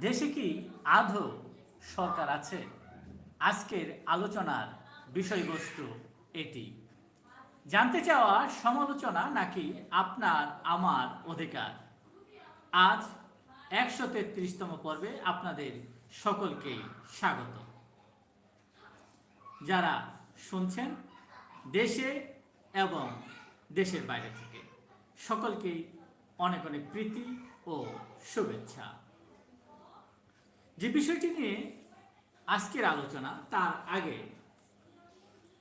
দেশে কি আধো সরকার আছে? আজকের আলোচনার বিষয়বস্তু এটি। জানতে চাওয়া সমালোচনা নাকি আপনার আমার অধিকার? আজ একশো তেত্রিশতম পর্বে আপনাদের সকলকেই স্বাগত। যারা শুনছেন দেশে এবং দেশের বাইরে থেকে, সকলকেই অনেক অনেক প্রীতি ও শুভেচ্ছা। যে বিষয়টি নিয়ে আজকের আলোচনা, তার আগে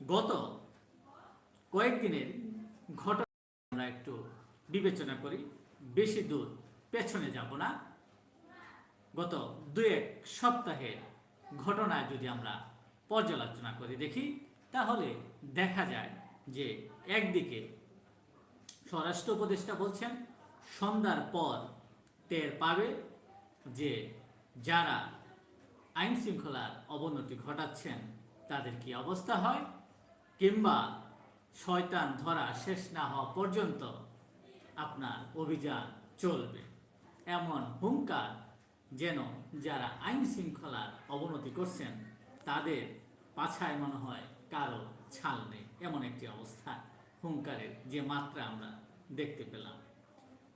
গত কয়েকদিনের ঘটনা আমরা একটু বিবেচনা করি। বেশি দূর পেছনে যাব না। গত দু এক সপ্তাহের ঘটনায় যদি আমরা পর্যালোচনা করি দেখি, তাহলে দেখা যায় যে একদিকে স্বরাষ্ট্র উপদেষ্টা বলছেন, সন্ধ্যার পর টের পাবে যে যারা আইন শৃঙ্খলার অবনতি ঘটাচ্ছেন, তাদের কি অবস্থা হয়? কিংবা শয়তান ধরা শেষ না হওয়া পর্যন্ত আপনার অভিযান চলবে। এমন হুঙ্কার যেন যারা আইন শৃঙ্খলার অবনতি করছেন, তাদের পাছায় মনে হয় কারও ছাল নেই। এমন একটি অবস্থা। হুঙ্কারের যে মাত্রা আমরা দেখতে পেলাম।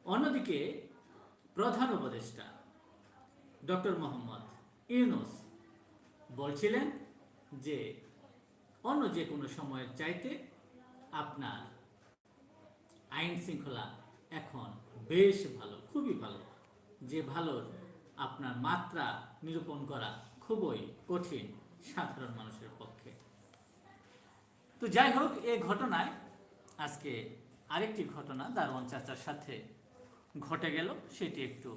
অন্যদিকে প্রধান উপদেষ্টা ডক্টর মোহাম্মদ ইউনুস বলছিলেন যে অন্য যে কোনো সময়ের চাইতে আপনার আইন শৃঙ্খলা এখন বেশ ভালো, খুবই ভালো। যে ভালোর আপনার মাত্রা নিরূপণ করা খুবই কঠিন সাধারণ মানুষের পক্ষে। তো যাই হোক, এ ঘটনায় আজকে আরেকটি ঘটনা দারোয়ান চাচার সাথে ঘটে গেল, সেটি একটু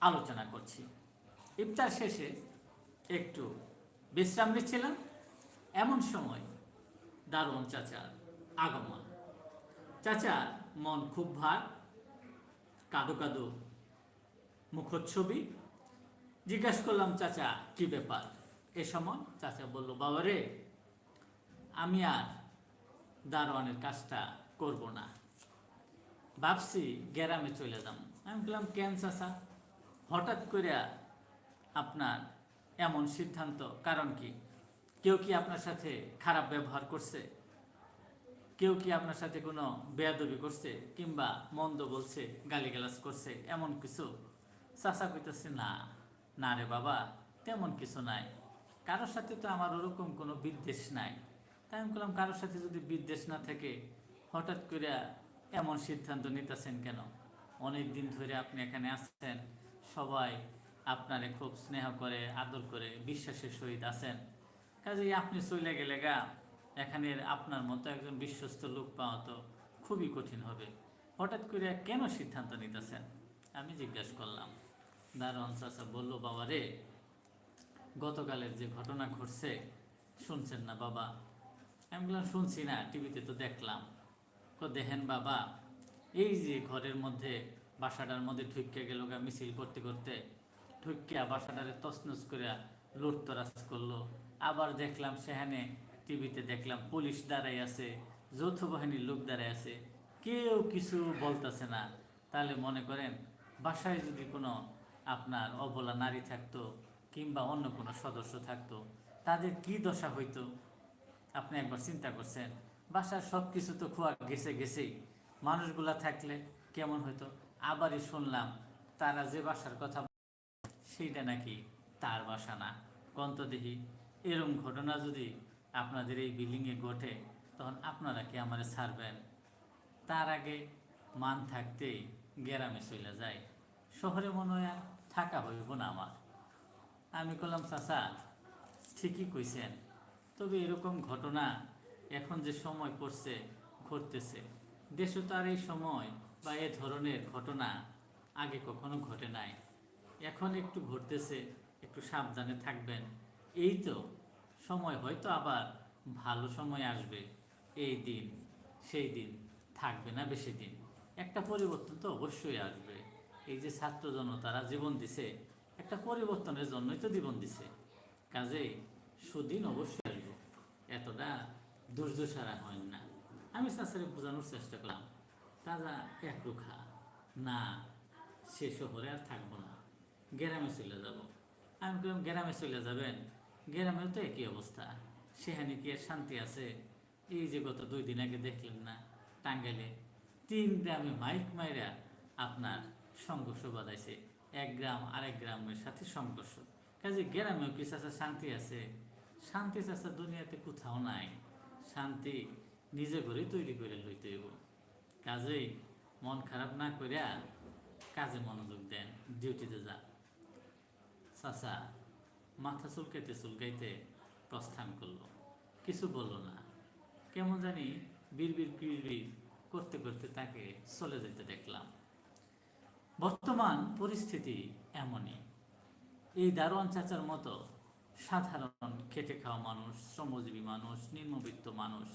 আলোচনা করছি। ইফতার শেষে একটু বিশ্রাম নিচ্ছিলাম। এমন সময় দারোয়ান চাচার আগমন। চাচার মন খুব ভার, কাদো কাদো মুখচ্ছবি। জিজ্ঞাসা করলাম, চাচা, কি ব্যাপার? এ সময় চাচা বলল, বাবা রে, আমি আর দারোয়ানের কাজটা করব না। ভাবছি গ্রামে চলে যাম আমি বললাম, কেন চাচা? হঠাৎ করে আপনার এমন সিদ্ধান্ত? কারণ কি? কেউ কি আপনার সাথে খারাপ ব্যবহার করছে? কেউ কি আপনার সাথে কোনো বেয়াদবি করছে কিংবা মন্দ বলছে, গালিগালাজ করছে, এমন কিছু? চাচা কইতেছে, না না রে বাবা, তেমন কিছু নাই। কারোর সাথে তো আমার ওরকম কোনো বিদ্বেষ নাই। তাই আমি বললাম, কারোর সাথে যদি বিদ্বেষ না থাকে, হঠাৎ করে এমন সিদ্ধান্ত নিতেছেন কেন? অনেক দিন ধরে আপনি এখানে আসছেন সবাই আপনারে খুব স্নেহ করে, আদর করে বিশ্বাসের সহিত আছেন। কাজেই আপনি চলে গেলে গা এখানে আপনার মতো একজন বিশ্বস্ত লোক পাওয়া তো খুবই কঠিন হবে। হঠাৎ করে কেন সিদ্ধান্ত নিতেছেন? আমি জিজ্ঞাসা করলাম। দারোয়ান চাচা বলল, বাবা রে, গতকালের যে ঘটনা ঘটছে, শুনছেন না বাবা? আমি বললাম, শুনছি না, টিভিতে তো দেখলাম। তো দেখেন বাবা, এই যে ঘরের মধ্যে, বাসাটার মধ্যে ঢুকে গেল গা মিছিল করতে করতে ঢুকিয়া বাসাটারে তছনছ করে লুটতরাজ করল। আবার দেখলাম সেখানে টিভিতে দেখলাম পুলিশ দাঁড়াই আছে, যৌথ বাহিনীর লোক দাঁড়াই আছে। কেউ কিছু বলতেছে না। তাহলে মনে করেন, বাসায় যদি কোনো আপনার অবলা নারী থাকতো কিংবা অন্য কোনো সদস্য থাকতো, তাদের কি দশা হইতো? আপনি একবার চিন্তা করছেন, বাসার সব কিছু তো খোয়া গেছে গেছেই। মানুষগুলা থাকলে কেমন হইতো? আবারই শুনলাম, তারা যে বাসার কথা সেইটা নাকি তার বাসা না? কন্ত দেখি এরম ঘটনা যদি আপনাদের এই বিল্ডিংয়ে ঘটে, তখন আপনারা কি আমারে ছাড়বেন? তার আগে মান থাকতেই গ্রামে চলে যায় শহরে মনে হয় থাকা হইব না আমার। আমি করলাম চাচা, ঠিকই কইছেন। তবে এরকম ঘটনা এখন যে সময় পড়ছে, ঘটতেছে। দেশে তার এই সময় বা এ ধরনের ঘটনা আগে কখনো ঘটে নাই। এখন একটু ঘটতেছে একটু সাবধানে থাকবেন। এই তো, সময় হয়তো আবার ভালো সময় আসবে। এই দিন, সেই দিন, থাকবে না বেশি দিন। একটা পরিবর্তন তো অবশ্যই আসবে। এই যে ছাত্র জনতারা জীবন দিছে, একটা পরিবর্তনের জন্যই তো জীবন দিছে। কাজেই সুদিন অবশ্যই আসব। এতটা সারা হয় না। আমি শাশুড়ি বোঝানোর চেষ্টা করলাম, তাজা এক রুখা, না, সে শহরে আর থাকব না। গ্রামে চলে যাব। আমি বললাম গ্রামে চলে যাবেন? গ্রামেও তো একই অবস্থা। সেখানে কি আর শান্তি আছে? এই যে গত দুই দিন আগে দেখলেন না, টাঙ্গাইলে তিন গ্রামে মাইক মাইরা আপনার সংঘর্ষ বাঁধাইছে। এক গ্রাম আরেক গ্রামের সাথে সংঘর্ষ। কাজে গ্রামেও কি চাচা শান্তি আছে? শান্তি চাচা দুনিয়াতে কোথাও নাই। শান্তি নিজে ঘরেই তৈরি করে লইতে হইব। কাজেই মন খারাপ না করিয়া কাজে মনোযোগ দেন, ডিউটিতে যান। চাচা, মাথা চুলকাইতে চুলকাইতে প্রস্থান করল। কিছু বলল না। কেমন জানি বিড়বির বিড়বির করতে করতে তাকে চলে যেতে দেখলাম। বর্তমান পরিস্থিতি এমনই। এই দারোয়ান চাচার মতো সাধারণ খেটে খাওয়া মানুষ, শ্রমজীবী মানুষ, নিম্নবিত্ত মানুষ,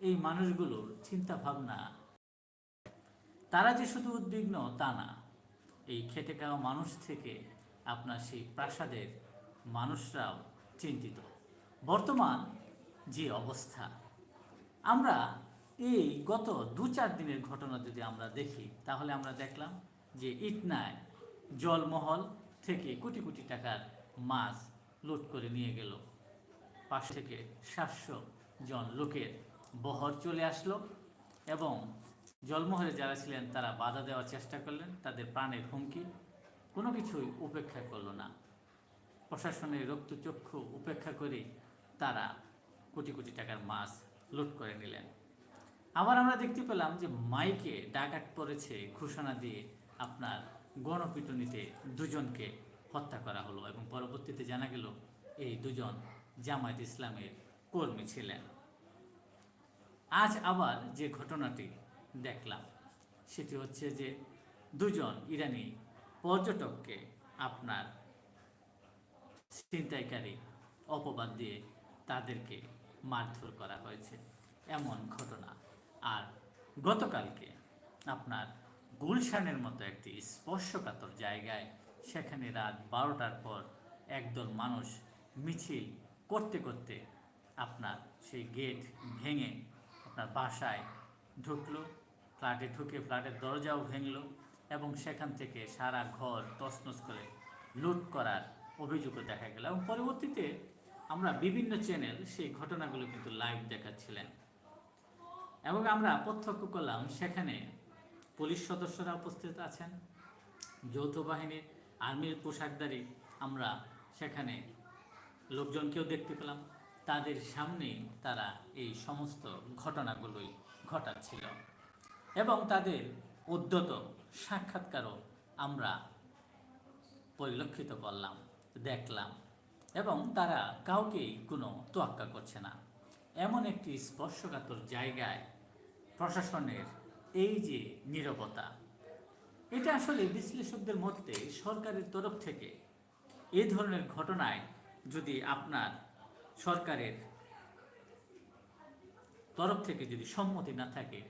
এই মানুষগুলোর চিন্তা ভাবনা তারা যে শুধু উদ্বিগ্ন তা না। এই খেটে খাওয়া মানুষ থেকে আপনার সেই প্রাসাদের মানুষরাও চিন্তিত। বর্তমান যে অবস্থা, আমরা এই গত দু চার দিনের ঘটনা যদি আমরা দেখি, তাহলে আমরা দেখলাম যে ইটনায় জলমহল থেকে কোটি কোটি টাকার মাছ লুট করে নিয়ে গেল। পাশ থেকে সাতশো জন লোকের বহর চলে আসলো এবং জলমহলে যারা ছিলেন তারা বাধা দেওয়ার চেষ্টা করলেন, তাদের প্রাণের হুমকি কোনো কিছুই উপেক্ষা করল না। প্রশাসনের রক্তচক্ষু উপেক্ষা করে তারা কোটি কোটি টাকার মাছ লুট করে নিলেন। আবার আমরা দেখতে পেলাম যে মাইকে ডাকাত পড়েছে ঘোষণা দিয়ে আপনার গণপিটুনিতে দুজনকে হত্যা করা হলো এবং পরবর্তীতে জানা গেল এই দুজন জামায়াত ইসলামের কর্মী ছিলেন। আজ আবার যে ঘটনাটি দেখলাম, সেটি হচ্ছে যে দুজন ইরানি পর্যটককে আপনার ছিনতাইকারী অপবাদ দিয়ে তাদেরকে মারধর করা হয়েছে। এমন ঘটনা। আর গতকালকে আপনার গুলশানের মতো একটি স্পর্শকাতর জায়গায় সেখানে রাত বারোটার পর একদল মানুষ মিছিল করতে করতে আপনার সেই গেট ভেঙে আপনার বাসায় ঢুকলো, ফ্ল্যাটে ঢুকে ফ্ল্যাটের দরজাও ভেঙলো এবং সেখান থেকে সারা ঘর তছনছ করে লুট করার অভিযোগও দেখা গেল। এবং পরবর্তীতে আমরা বিভিন্ন চ্যানেল সেই ঘটনাগুলো কিন্তু লাইভ দেখাচ্ছিলেন। এবং আমরা প্রত্যক্ষ করলাম, সেখানে পুলিশ সদস্যরা উপস্থিত আছেন। যৌথ বাহিনীর আর্মির পোশাকধারী আমরা সেখানে লোকজনকেও দেখতে পেলাম। তাদের সামনেই তারা এই সমস্ত ঘটনাগুলোই ঘটাচ্ছিল। এবং তাদের উদ্যত, সাক্ষাৎকারও আমরা পরিলক্ষিত করলাম, দেখলাম এবং তারা কাউকেই কোনো তোয়াক্কা করছে না। এমন একটি স্পর্শকাতর জায়গায় প্রশাসনের এই যে নীরবতা, এটা আসলে বিশ্লেষকদের মধ্যে সরকারের তরফ থেকে এই ধরনের ঘটনায় যদি আপনার সরকারের তরফ থেকে যদি সম্মতি না থাকে,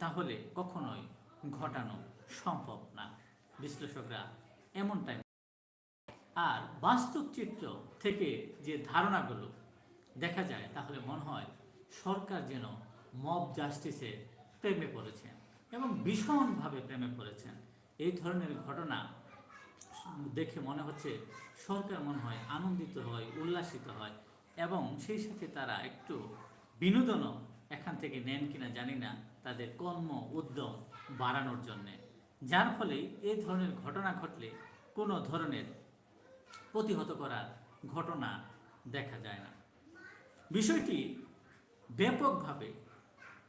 তাহলে কখনোই ঘটানো সম্ভব না। বিশ্লেষকরা এমনটাই আর বাস্তব চিত্র থেকে যে ধারণাগুলো দেখা যায়, তাহলে মনে হয় সরকার যেন মব জাস্টিসের প্রেমে পড়েছেন এবং ভীষণভাবে প্রেমে পড়েছেন এই ধরনের ঘটনা দেখে মনে হচ্ছে সরকার মনে হয় আনন্দিত হয়, উল্লাসিত হয় এবং সেই সাথে তারা একটু বিনোদনও এখান থেকে নেন কিনা জানি না। তাদের কর্ম উদ্যম বাড়ানোর জন্যে। যার ফলে এই ধরনের ঘটনা ঘটলে কোনো ধরনের প্রতিহত করার ঘটনা দেখা যায় না। বিষয়টি ব্যাপকভাবে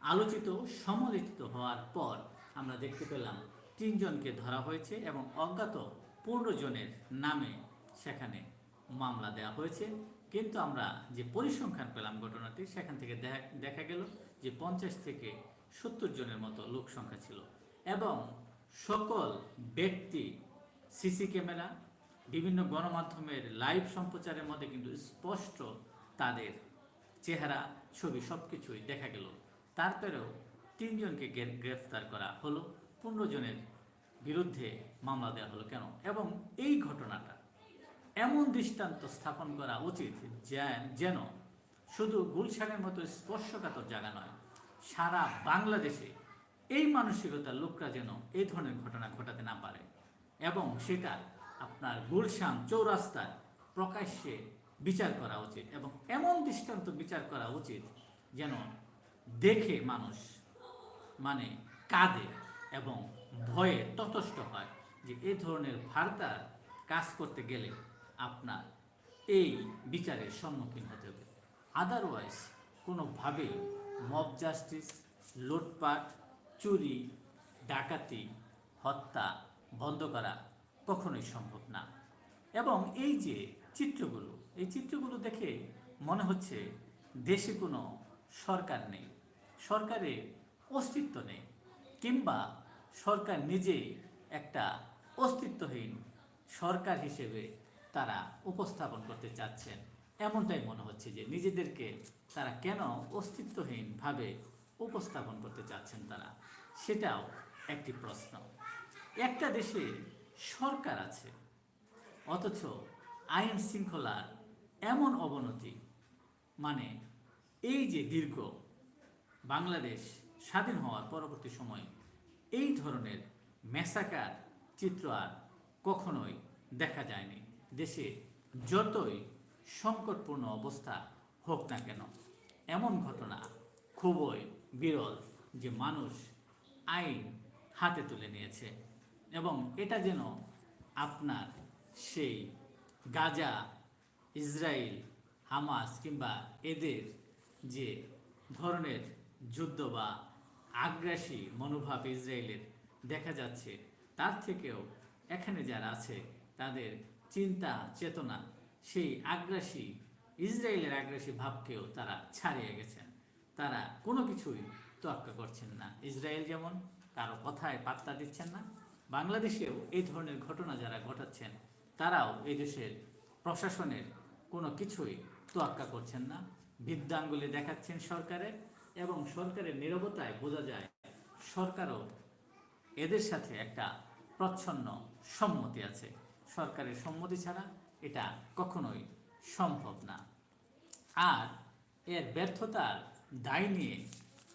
আলোচিত, সমালোচিত হওয়ার পর আমরা দেখতে পেলাম তিনজনকে ধরা হয়েছে এবং অজ্ঞাত পনেরো জনের নামে সেখানে মামলা দেওয়া হয়েছে। কিন্তু আমরা যে পরিসংখ্যান পেলাম ঘটনাটি, সেখান থেকে দেখা- দেখা গেল যে পঞ্চাশ থেকে সত্তর জনের মতো লোক সংখ্যা ছিল। এবং সকল ব্যক্তি, সিসি ক্যামেরা, বিভিন্ন গণমাধ্যমের লাইভ সম্প্রচারের মধ্যে কিন্তু স্পষ্ট তাদের চেহারা, ছবি সব কিছুই দেখা গেল। তারপরেও তিনজনকে গ্রে- গ্রেফতার করা হলো। পনেরো জনের বিরুদ্ধে মামলা দেওয়া হলো কেন? এবং এই ঘটনাটা এমন দৃষ্টান্ত স্থাপন করা উচিত যেন শুধু গুলশানের মতো স্পর্শকাতর জায়গা নয় সারা বাংলাদেশে এই মানসিকতার লোকরা যেন এই ধরনের ঘটনা ঘটাতে না পারে। এবং সেটা আপনার গুলশান চৌরাস্তায় প্রকাশ্যে বিচার করা উচিত এবং এমন দৃষ্টান্ত বিচার করা উচিত যেন দেখে মানুষ মানে কাঁদে এবং ভয়ে ততষ্ট হয় যে এই ধরনের ভারতার কাজ করতে গেলে আপনার এই বিচারের সম্মুখীন হতে হবে। আদারওয়াইজ কোনোভাবেই মব জাস্টিস, লুটপাট, চুরি, ডাকাতি, হত্যা বন্ধ করা কখনোই সম্ভব না। এবং এই যে চিত্রগুলো, এই চিত্রগুলো দেখে মনে হচ্ছে দেশে কোনো সরকার নেই। সরকারের অস্তিত্ব নেই, কিংবা সরকার নিজে একটা অস্তিত্বহীন সরকার হিসেবে তারা উপস্থাপন করতে চাচ্ছেন। এমনটাই মনে হচ্ছে যে নিজেদেরকে তারা কেন অস্তিত্বহীনভাবে উপস্থাপন করতে চাচ্ছেন তারা? সেটাও একটি প্রশ্ন। একটা দেশে সরকার আছে, অথচ আইন শৃঙ্খলার এমন অবনতি মানে এই যে দীর্ঘ বাংলাদেশ স্বাধীন হওয়ার পরবর্তী সময়, এই ধরনের মেসাকার চিত্র আর কখনোই দেখা যায়নি। দেশে যতই সংকটপূর্ণ অবস্থা হোক না কেন, এমন ঘটনা খুবই বিরল যে মানুষ আইন হাতে তুলে নিয়েছে এবং এটা যেন আপনার সেই গাজা ইসরায়েল হামাস কিংবা এদের যে ধরনের যুদ্ধ বা আগ্রাসী মনোভাব ইসরায়েলের দেখা যাচ্ছে, তার থেকেও এখানে যারা আছে, তাদের চিন্তা, চেতনা সেই আগ্রাসী, ইসরায়েলের আগ্রাসী ভাবকেও তারা ছাড়িয়ে গেছেন। তারা কোনো কিছুই তোয়াক্কা করছেন না। ইসরায়েল যেমন কারও কথায় পাত্তা দিচ্ছেন না, বাংলাদেশেও এই ধরনের ঘটনা যারা ঘটাচ্ছেন, তারাও এই দেশের প্রশাসনের কোনো কিছুই তোয়াক্কা করছেন না। বিদ্যাঙ্গুলি দেখাচ্ছেন সরকারের এবং সরকারের নিরবতায় বোঝা যায়, সরকারও এদের সাথে একটা প্রচ্ছন্ন সম্মতি আছে। সরকারের সম্মতি ছাড়া এটা কখনোই সম্ভব না। আর এর ব্যর্থতার দায় নিয়ে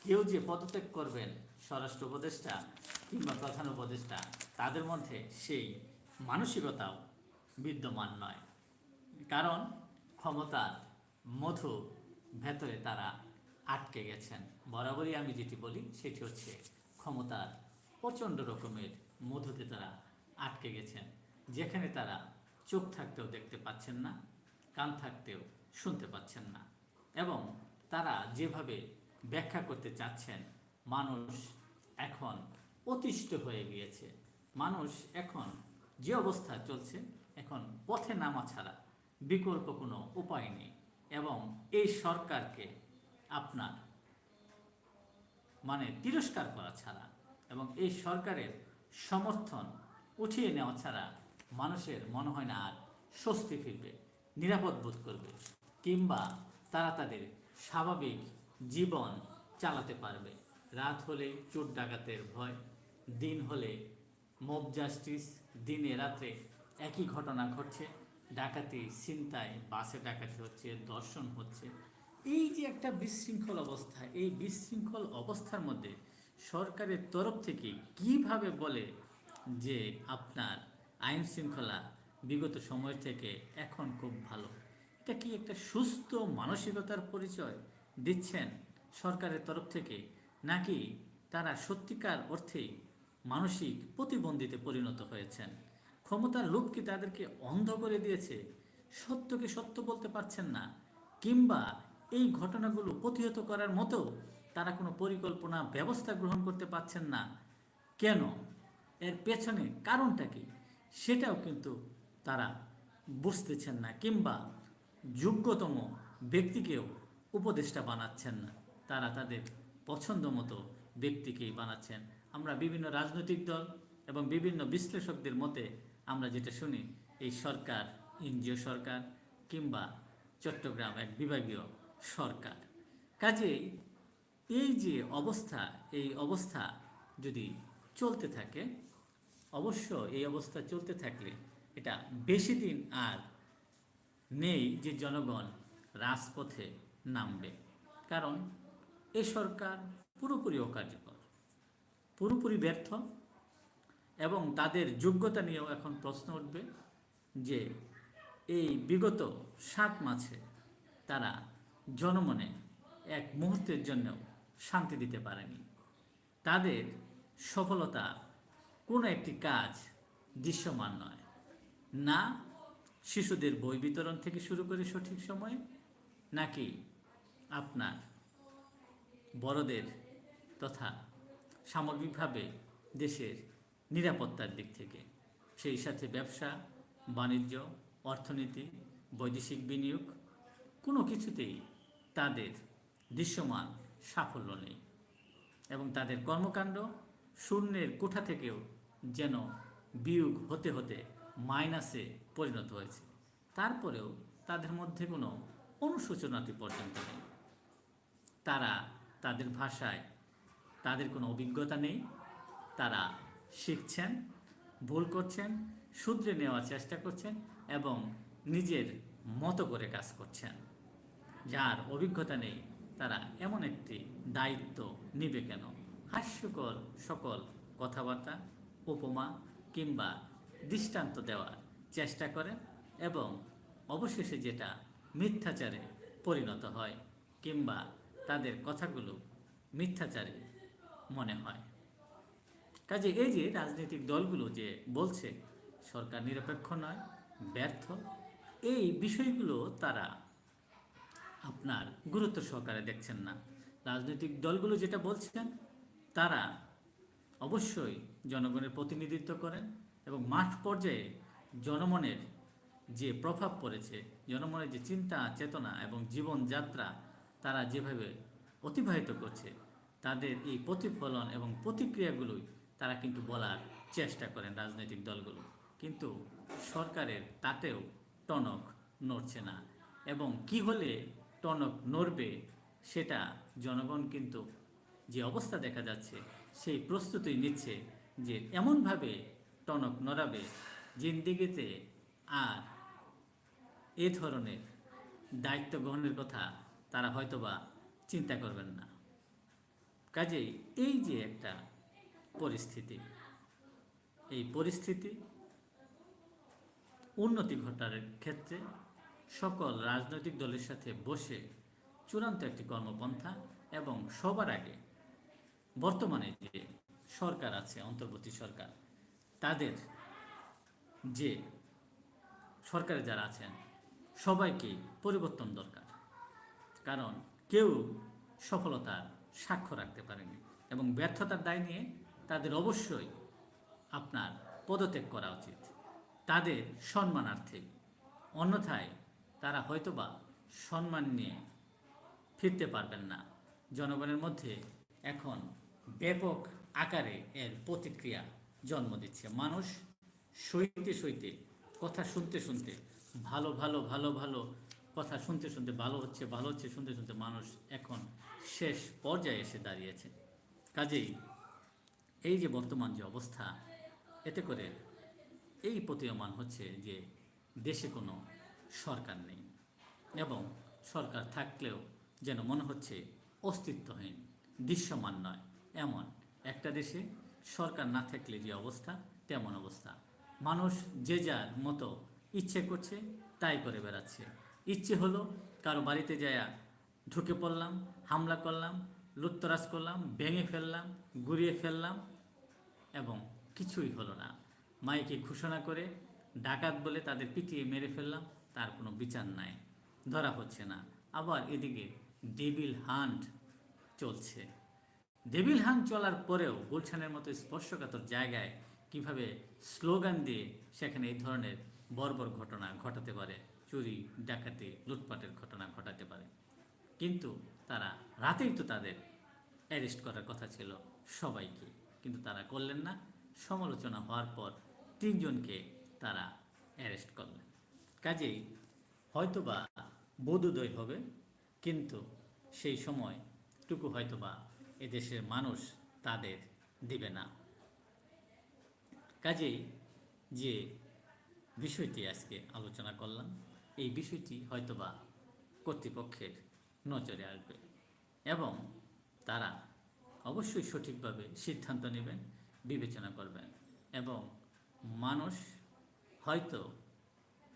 কেউ যে পদত্যাগ করবেন স্বরাষ্ট্র উপদেষ্টা কিংবা প্রধান উপদেষ্টা, তাদের মধ্যে সেই মানসিকতাও বিদ্যমান নয়। কারণ ক্ষমতার মধু ভেতরে তারা আটকে গেছেন। বরাবরই আমি যেটি বলি, সেটি হচ্ছে ক্ষমতার প্রচণ্ড রকমের মধুতে তারা আটকে গেছেন, যেখানে তারা চোখ থাকতেও দেখতে পাচ্ছেন না, কান থাকতেও শুনতে পাচ্ছেন না এবং তারা যেভাবে ব্যাখ্যা করতে চাচ্ছেন, মানুষ এখন অতিষ্ঠ হয়ে গিয়েছে। মানুষ এখন যে অবস্থা চলছে, এখন পথে নামা ছাড়া বিকল্প কোনো উপায় নেই এবং এই সরকারকে আপনার মানে তিরস্কার করা ছাড়া এবং এই সরকারের সমর্থন উঠিয়ে নেওয়া ছাড়া মানুষের মনে হয় না আর স্বস্তি ফিরবে, নিরাপদ বোধ করবে, কিংবা তারা তাদের স্বাভাবিক জীবন চালাতে পারবে। রাত হলে চোর ডাকাতের ভয়, দিন হলে মব জাস্টিস, দিনে রাতে একই ঘটনা ঘটছে, ডাকাতি চিন্তায় বাসে ডাকাতি হচ্ছে, দর্শন হচ্ছে। এই যে একটা বিশৃঙ্খল অবস্থা, এই বিশৃঙ্খল অবস্থার মধ্যে সরকারের তরফ থেকে কীভাবে বলে যে আপনার আইন শৃঙ্খলা বিগত সময় থেকে এখন খুব ভালো। এটা কি একটা সুস্থ মানসিকতার পরিচয় দিচ্ছেন সরকারের তরফ থেকে, নাকি তারা সত্যিকার অর্থে মানসিক প্রতিবন্ধীতে পরিণত হয়েছেন? ক্ষমতার লোভ কি তাদেরকে অন্ধ করে দিয়েছে? সত্যকে সত্য বলতে পারছেন না, কিংবা এই ঘটনাগুলো প্রতিহত করার মতো তারা কোনো পরিকল্পনা, ব্যবস্থা গ্রহণ করতে পারছেন না। কেন? এর পেছনে কারণটা কি? সেটাও কিন্তু তারা বুঝতেছেন না কিংবা যোগ্যতম ব্যক্তিকেও উপদেষ্টা বানাচ্ছেন না। তারা তাদের পছন্দ মতো ব্যক্তিকেই বানাচ্ছেন। আমরা বিভিন্ন রাজনৈতিক দল এবং বিভিন্ন বিশ্লেষকদের মতে আমরা যেটা শুনি, এই সরকার এনজিও সরকার কিংবা চট্টগ্রাম এক বিভাগীয় সরকার। কাজেই এই যে অবস্থা, এই অবস্থা যদি চলতে থাকে অবশ্য এই অবস্থা চলতে থাকলে এটা বেশি দিন আর নেই যে জনগণ রাজপথে নামবে। কারণ এ সরকার পুরোপুরি অকার্যকর, পুরোপুরি ব্যর্থ এবং তাদের যোগ্যতা নিয়েও এখন প্রশ্ন উঠবে যে এই বিগত সাত মাসে তারা জনমনে এক মুহূর্তের জন্য শান্তি দিতে পারেনি। তাদের সফলতা কোনো একটি কাজ দৃশ্যমান নয়। না শিশুদের বই বিতরণ থেকে শুরু করে সঠিক সময়ে, নাকি আপনার বড়দের তথা সামগ্রিকভাবে দেশের নিরাপত্তার দিক থেকে। সেই সাথে ব্যবসা, বাণিজ্য, অর্থনীতি, বৈদেশিক বিনিয়োগ, কোনো কিছুতেই তাদের দৃশ্যমান সাফল্য নেই। এবং তাদের কর্মকাণ্ড শূন্যের কোঠা থেকেও যেন বিয়োগ হতে হতে মাইনাসে পরিণত হয়েছে। তারপরেও তাদের মধ্যে কোনো অনুশোচনাটি পর্যন্ত নেই। তারা তাদের ভাষায় তাদের কোনো অভিজ্ঞতা নেই। তারা শিখছেন, ভুল করছেন, শুধরে নেওয়ার চেষ্টা করছেন এবং নিজের মতো করে কাজ করছেন। যার অভিজ্ঞতা নেই, তারা এমন একটি দায়িত্ব নিবে কেন? হাস্যকর সকল কথাবার্তা উপমা কিংবা দৃষ্টান্ত দেওয়ার চেষ্টা করেন এবং অবশেষে যেটা মিথ্যাচারে পরিণত হয় কিংবা তাদের কথাগুলো মিথ্যাচারে মনে হয়। কাজে এই যে রাজনৈতিক দলগুলো যে বলছে, সরকার নিরপেক্ষ নয়, ব্যর্থ, এই বিষয়গুলো তারা আপনার গুরুত্ব সহকারে দেখছেন না। রাজনৈতিক দলগুলো যেটা বলছেন, তারা অবশ্যই জনগণের প্রতিনিধিত্ব করেন এবং মাঠ পর্যায়ে জনমনের যে প্রভাব পড়েছে, জনমনের যে চিন্তা, চেতনা এবং জীবনযাত্রা তারা যেভাবে অতিবাহিত করছে, তাদের এই প্রতিফলন এবং প্রতিক্রিয়াগুলোই তারা কিন্তু বলার চেষ্টা করেন রাজনৈতিক দলগুলো। কিন্তু সরকারের তাতেও টনক নড়ছে না এবং কি হলে টনক নড়বে সেটা জনগণ কিন্তু যে অবস্থা দেখা যাচ্ছে সেই প্রস্তুতি নিচ্ছে যে এমনভাবে টনক নড়াবে জিন্দিগিতে আর এ ধরনের দায়িত্ব গ্রহণের কথা তারা হয়তোবা চিন্তা করবেন না। কাজেই এই যে একটা পরিস্থিতি, এই পরিস্থিতি উন্নতি ঘটার ক্ষেত্রে সকল রাজনৈতিক দলের সাথে বসে চূড়ান্ত একটি কর্মপন্থা এবং সবার আগে বর্তমানে যে সরকার আছে, অন্তর্বর্তী সরকার, তাদের যে সরকারে যারা আছেন সবাইকে পরিবর্তন দরকার। কারণ কেউ সফলতার সাক্ষ্য রাখতে পারেনি এবং ব্যর্থতার দায় নিয়ে তাদের অবশ্যই আপনার পদত্যাগ করা উচিত। তাদের সম্মানার্থে। অন্যথায় তারা হয়তোবা সম্মান নিয়ে ফিরতে পারবেন না। জনগণের মধ্যে এখন ব্যাপক আকারে এর প্রতিক্রিয়া জন্ম দিচ্ছে। মানুষ সইতে সইতে, কথা শুনতে শুনতে, ভালো ভালো ভালো ভালো কথা শুনতে শুনতে, ভালো হচ্ছে ভালো হচ্ছে, শুনতে শুনতে মানুষ এখন শেষ পর্যায়ে এসে দাঁড়িয়েছে। কাজেই এই যে বর্তমান যে অবস্থা, এতে করে এই প্রতীয়মান হচ্ছে যে দেশে কোনো সরকার নেই এবং সরকার থাকলেও যেন মনে হচ্ছে অস্তিত্বহীন, দৃশ্যমান নয়। এমন। একটা দেশে সরকার না থাকলে যে অবস্থা, তেমন অবস্থা। মানুষ যে যার মতো ইচ্ছে করছে, তাই করে বেড়াচ্ছে। ইচ্ছে হলো কারও বাড়িতে যায়া ঢুকে পড়লাম, হামলা করলাম লুত্তরাজ করলাম, ভেঙে ফেললাম, গুড়িয়ে ফেললাম এবং কিছুই হলো না। মাইকে ঘোষণা করে ডাকাত বলে তাদের পিটিয়ে মেরে ফেললাম, তার কোনো বিচার নাই। ধরা হচ্ছে না। আবার এদিকে ডেভিল হান্ট চলছে। ডেভিল হান্ট চলার পরেও গুলশানের মতো স্পর্শকাতর জায়গায় কীভাবে স্লোগান দিয়ে সেখানে এই ধরনের বর্বর ঘটনা ঘটাতে পারে, চুরি, ডাকাতি, লুটপাটের ঘটনা ঘটাতে পারে। কিন্তু তারা রাতেই তো তাদের অ্যারেস্ট করার কথা ছিল সবাইকে। কিন্তু তারা করলেন না। সমালোচনা হওয়ার পর তিনজনকে তারা অ্যারেস্ট করলেন। কাজেই হয়তোবা বোধোদয় হবে, কিন্তু সেই সময় টুকু হয়তোবা এদেশের মানুষ তাদের দিবে না। কাজেই যে বিষয়টি আজকে আলোচনা করলাম, এই বিষয়টি হয়তোবা কর্তৃপক্ষের নজরে আসবে এবং তারা অবশ্যই সঠিকভাবে সিদ্ধান্ত নেবেন, বিবেচনা করবেন এবং মানুষ হয়তো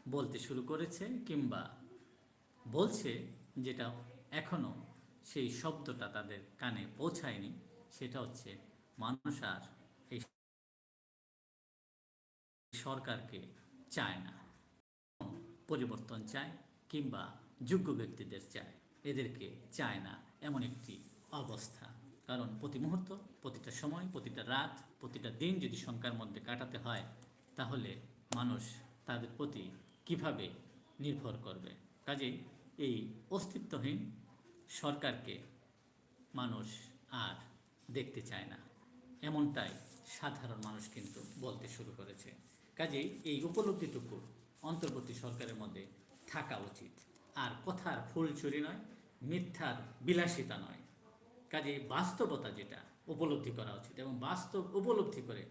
বলতে শুরু করেছে কিংবা বলছে যেটা এখনও সেই শব্দটা তাদের কানে পৌঁছায়নি, সেটা হচ্ছে মানুষ আর এই সরকারকে চায় না, পরিবর্তন চায় কিংবা যোগ্য ব্যক্তিদের চায়, এদেরকে চায় না এমন একটি অবস্থা। কারণ প্রতি মুহূর্ত, প্রতিটা সময়, প্রতিটা রাত, প্রতিটা দিন যদি শঙ্কার মধ্যে কাটাতে হয়, তাহলে মানুষ তাদের প্রতি কীভাবে নির্ভর করবে? কাজেই এই অস্তিত্বহীন সরকারকে মানুষ আর দেখতে চায় না। এমনটাই সাধারণ মানুষ কিন্তু বলতে শুরু করেছে। কাজেই এই উপলব্ধিটুকু অন্তর্বর্তী সরকারের মধ্যে থাকা উচিত। আর কথার ফুলচুরি নয়, মিথ্যার বিলাসিতা নয়। কাজে বাস্তবতা যেটা, উপলব্ধি করা উচিত এবং বাস্তব উপলব্ধি করে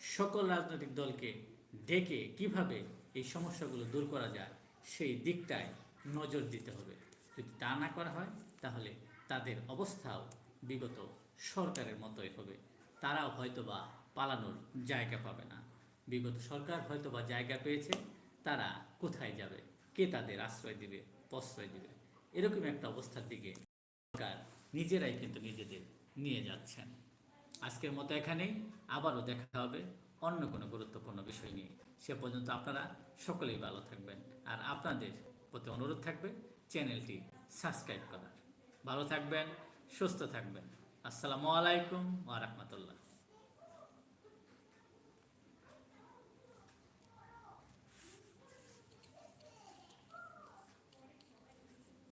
সকল রাজনৈতিক দলকে ডেকে কীভাবে এই সমস্যাগুলো দূর করা যায়, সেই দিকটায় নজর দিতে হবে। যদি তা না করা হয় তাহলে তাদের অবস্থাও বিগত সরকারের মতোই হবে। তারাও হয়তোবা পালানোর জায়গা পাবে না। বিগত সরকার হয়তোবা জায়গা পেয়েছে, তারা কোথায় যাবে? কে তাদের আশ্রয় দিবে, প্রশ্রয় দিবে? এরকম একটা অবস্থার দিকে সরকার নিজেরাই কিন্তু নিজেদের নিয়ে যাচ্ছেন। আজকের মতো এখানেই, আবারও দেখা হবে অন্য কোনো গুরুত্বপূর্ণ বিষয় নিয়ে। সে পর্যন্ত আপনারা সকলেই ভালো থাকবেন। আর আপনাদের প্রতি অনুরোধ থাকবে, চ্যানেলটি সাবস্ক্রাইব করার। ভালো থাকবেন সুস্থ থাকবেন। আসসালামু আলাইকুম ওয়া রাহমাতুল্লাহ।